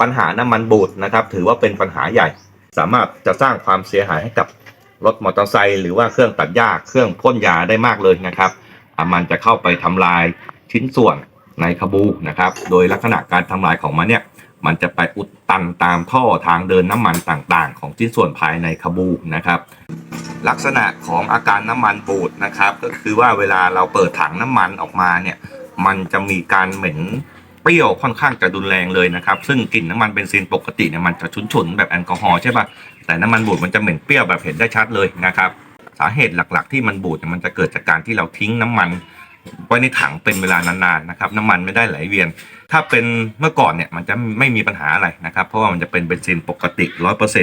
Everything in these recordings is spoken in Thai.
ปัญหาน้ำมันบูดนะครับ ถือว่าเป็นปัญหาใหญ่ สามารถจะสร้างความเสียหายให้กับรถมอเตอร์ไซค์หรือว่าเครื่องตัดหญ้าเครื่องพ่นยาได้มากเลยนะครับมันจะเข้าไปทำลายชิ้นส่วนในขบูนะครับ โดยลักษณะการทำลายของมันเนี่ย มันจะไปอุดตันตามท่อทางเดินน้ำมันต่างๆ ของชิ้นส่วนภายในขบูนะครับ ลักษณะของอาการน้ำมันบูดนะครับ ก็คือว่าเวลาเราเปิดถังน้ำมันออกมาเนี่ย มันจะมีการเหม็น รี้ยวค่อนข้างจะรุนแรงเลยนะครับ ซึ่งกลิ่นน้ำมันเบนซินปกติเนี่ยมันจะฉุนๆแบบแอลกอฮอล์ใช่ปะแต่น้ำมันบูดมันจะเหม็นเปรี้ยวแบบเห็นได้ชัดเลยนะครับสาเหตุหลักๆ ที่มันบูดเนี่ยมันจะเกิดจากการที่เราทิ้งน้ำมันไว้ในถังเป็นเวลานานๆนะครับน้ำมันไม่ได้ไหลเวียน ถ้าเป็นเมื่อก่อนเนี่ยมันจะไม่มีปัญหาอะไรนะครับ เพราะว่ามันจะเป็นเบนซินปกติ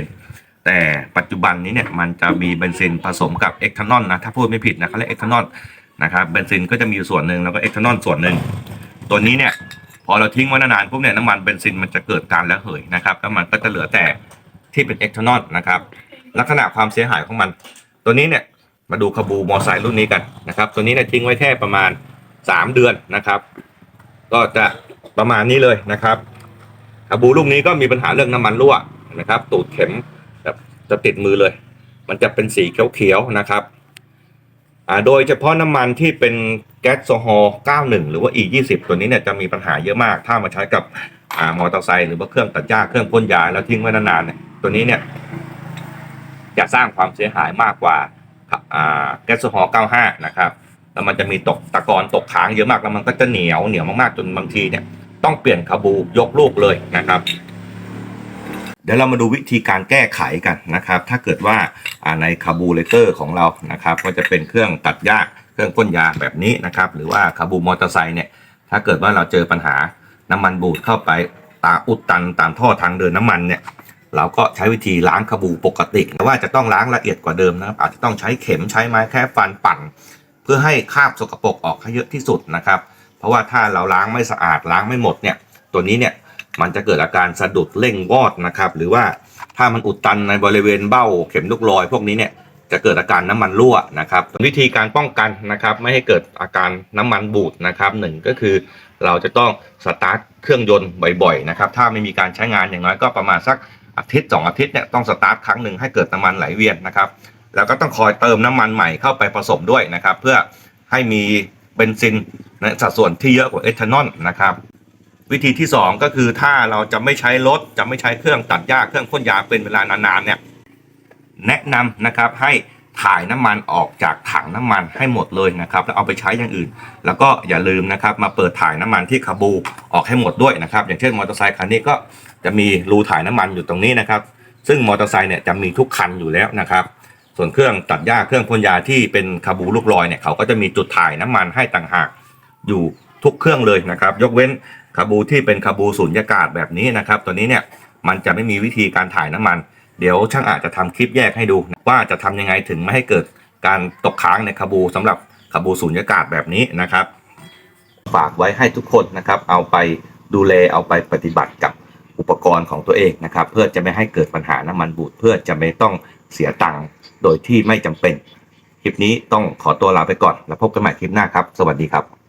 100%แต่ปัจจุบันนี้เนี่ยมันจะมีเบนซินผสมกับเอทานอลนะถ้าพูดไม่ผิดนะเขาเรียกเอทานอลนะครับเบนซินก็จะมีส่วนหนึ่งแล้วก็เอทานอลส่วนหนึ่งตัวนี้เนี่ย พอเราทิ้งไว้นานๆปุ๊บเนี่ยน้ำมันเบนซินมันจะเกิดการระเหยนะครับแล้วมันก็จะเหลือแต่ที่เป็นเอทานอลนะครับ ลักษณะความเสียหายของมัน ตัวนี้เนี่ยมาดูขบูมอไซค์รุ่นนี้กันนะครับ ตัวนี้เนี่ยทิ้งไว้แค่ประมาณ 3 เดือนนะครับ ก็จะประมาณนี้เลยนะครับขบูลูกนี้ก็มีปัญหาเรื่องน้ำมันรั่วนะครับ ตูดเข็มแบบจะติดมือเลย มันจะเป็นสีเขียวๆนะครับ โดยเฉพาะน้ำมันที่เป็นแก๊สโซฮอล์91 หรือว่า E20 ตัวนี้เนี่ยจะมีปัญหาเยอะมาก ถ้ามาใช้กับอ่ามอเตอร์ไซค์หรือว่าเครื่องตัดหญ้าเครื่องพ่นยาแล้วทิ้งไว้นานๆเนี่ยตัวนี้เนี่ยจะสร้างความเสียหายมากกว่าอ่าแก๊สโซฮอล์95 นะครับ แล้วมันจะมีตกตะกอนตกค้างเยอะมากแล้วมันก็จะเหนียวเหนียวมากๆจนบางทีเนี่ยต้องเปลี่ยนคาบูยกลูกเลยนะครับ เดี๋ยวเรามาดูวิธีการแก้ไขกันนะครับ ถ้าเกิดว่า ในคาบูเลเตอร์ของเรานะครับก็จะเป็นเครื่องตัดหญ้าเครื่องพ่นยาแบบนี้นะครับหรือว่าคาบูมอเตอร์ไซค์เนี่ยถ้าเกิดว่าเราเจอปัญหาน้ำมันบูดเข้าไปตาอุดตันตามท่อทางเดินน้ำมันเนี่ยเราก็ใช้วิธีล้างขบูปกติแต่ว่าจะต้องล้างละเอียดกว่าเดิมนะครับอาจจะต้องใช้เข็มใช้ไม้แค่ฟันปั่น เพื่อให้คราบสกปรกออกให้เยอะที่สุดนะครับ เพราะว่าถ้าเราล้างไม่สะอาดล้างไม่หมดเนี่ยตัวนี้เนี่ยมันจะเกิดอาการสะดุดเร่งวอดนะครับ หรือว่า ถ้ามันอุดตันในบริเวณเบ้าเข็มลูกลอยพวกนี้เนี่ยจะเกิดอาการน้ำมันรั่วนะครับ วิธีการป้องกันนะครับ ไม่ให้เกิดอาการน้ำมันบูดนะครับหนึ่งก็คือเราจะต้องสตาร์ทเครื่องยนต์บ่อยๆนะครับถ้าไม่มีการใช้งานอย่างน้อยก็ประมาณสักอาทิตย์สองอาทิตย์เนี่ยต้องสตาร์ทครั้งหนึ่งให้เกิดน้ำมันไหลเวียนนะครับ แล้วก็ต้องคอยเติมน้ำมันใหม่เข้าไปผสมด้วยนะครับ เพื่อให้มีเบนซินในสัดส่วนที่เยอะกว่าเอทานอลนะครับ วิธีที่ 2 ก็คือถ้าเราจะไม่ใช้รถจะไม่ใช้เครื่องตัดหญ้าเครื่องพ่นยาเป็นเวลานานๆเนี่ยแนะนำนะครับให้ถ่ายน้ำมันออกจากถังน้ำมันให้หมดเลยนะครับแล้วเอาไปใช้อย่างอื่น แล้วก็อย่าลืมนะครับมาเปิดถ่ายน้ำมันที่คาบูออกให้หมดด้วยนะครับ อย่างเช่นมอเตอร์ไซค์คันนี้ก็จะมีรูถ่ายน้ำมันอยู่ตรงนี้นะครับ ซึ่งมอเตอร์ไซค์เนี่ยจะมีทุกคันอยู่แล้วนะครับ ส่วนเครื่องตัดหญ้าเครื่องพ่นยาที่เป็นคาบูลูกลอยเนี่ยเขาก็จะมีจุดถ่ายน้ำมันให้ต่างหากอยู่ทุกเครื่องเลยนะครับ ยกเว้น คาบูที่เป็นคาบูสูญญากาศแบบนี้นะครับ ตัวนี้เนี่ยมันจะไม่มีวิธีการถ่ายน้ำมัน เดี๋ยวช่างอาจจะทำคลิปแยกให้ดู ว่าจะทำยังไงถึงไม่ให้เกิดการตกค้างในคาบูสำหรับคาบูสูญญากาศแบบนี้นะครับ ฝากไว้ให้ทุกคนนะครับ เอาไปดูแลเอาไปปฏิบัติกับอุปกรณ์ของตัวเองนะครับ เพื่อจะไม่ให้เกิดปัญหาน้ำมันบูดเพื่อจะไม่ต้องเสียตังค์โดยที่ไม่จำเป็น คลิปนี้ต้องขอตัวลาไปก่อน แล้วพบกันใหม่คลิปหน้าครับ สวัสดีครับ